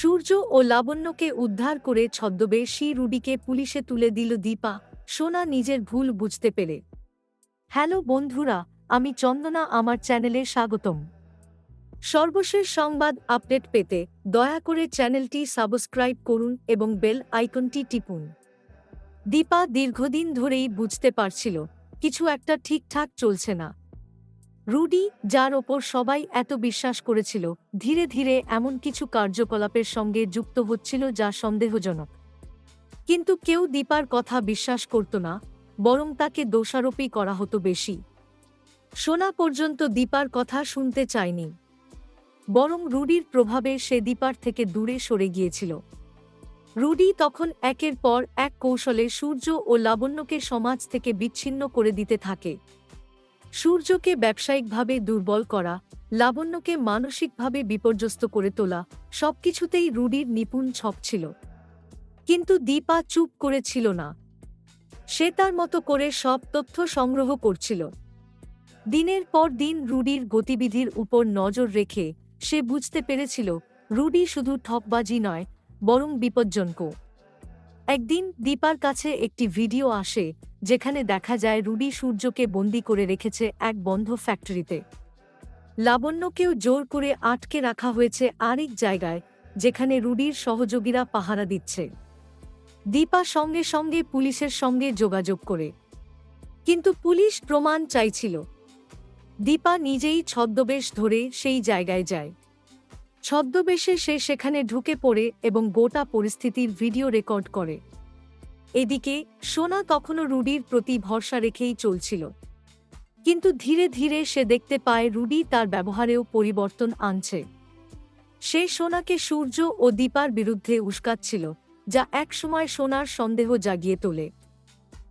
সূর্য ও লাবণ্যকে উদ্ধার করে ছদ্মবেশী রুডিকে পুলিশে তুলে দিল দীপা। সোনা নিজের ভুল বুঝতে পেরে হ্যালো বন্ধুরা, আমি চন্দনা, আমার চ্যানেলে স্বাগতম। সর্বশেষ সংবাদ আপডেট পেতে দয়া করে চ্যানেলটি সাবস্ক্রাইব করুন এবং বেল আইকনটি টিপুন। দীপা দীর্ঘদিন ধরেই বুঝতে পারছিল, কিছু একটা ঠিকঠাক চলছে না। রুডি, যার ওপর সবাই এত বিশ্বাস করেছিল, ধীরে ধীরে এমন কিছু কার্যকলাপের সঙ্গে যুক্ত হচ্ছিল যা সন্দেহজনক। কিন্তু কেউ দীপার কথা বিশ্বাস করত না, বরং তাকে দোষারোপই করা হতো বেশি। শোনা পর্যন্ত দীপার কথা শুনতে চায়নি। বরং রুডির প্রভাবে সে দীপার থেকে দূরে সরে গিয়েছিল। রুডি তখন একের পর এক কৌশলে সূর্য ও লাবণ্যকে সমাজ থেকে বিচ্ছিন্ন করে দিতে থাকে। সূর্যকে ব্যবসায়িকভাবে দুর্বল করা, লাবণ্যকে মানসিকভাবে বিপর্যস্ত করে তোলা, সবকিছুতেই রুডির নিপুণ ছপ ছিল। কিন্তু দীপা চুপ করেছিল না। সে তার মতো করে সব তথ্য সংগ্রহ করছিল। দিনের পর দিন রুডির গতিবিধির উপর নজর রেখে সে বুঝতে পেরেছিল, রুডি শুধু ঠকবাজি নয়, বরং বিপজ্জনক একদিন দীপার কাছে একটি ভিডিও আসে, যেখানে দেখা যায় রুডি সূর্যকে বন্দি করে রেখেছে এক বন্ধ ফ্যাক্টরিতে। লাবণ্যকেও জোর করে আটকে রাখা হয়েছে আরেক জায়গায়, যেখানে রুডির সহযোগীরা পাহারা দিচ্ছে। দীপা সঙ্গে সঙ্গে পুলিশের সঙ্গে যোগাযোগ করে। কিন্তু পুলিশ প্রমাণ চাইছিল। দীপা নিজেই ছদ্মবেশ ধরে সেই জায়গায় যায়। ছদ্মবেশে সে সেখানে ঢুকে পড়ে এবং গোটা পরিস্থিতির ভিডিও রেকর্ড করে। এদিকে, সোনা তখনও রুডির প্রতি ভরসা রেখেই চলছিল। কিন্তু ধীরে ধীরে সে দেখতে পায় রুডি তার ব্যবহারেও পরিবর্তন আনছে। সে সোনাকে সূর্য ও দীপার বিরুদ্ধে উস্কাচ্ছিল, যা একসময় সোনার সন্দেহ জাগিয়ে তোলে।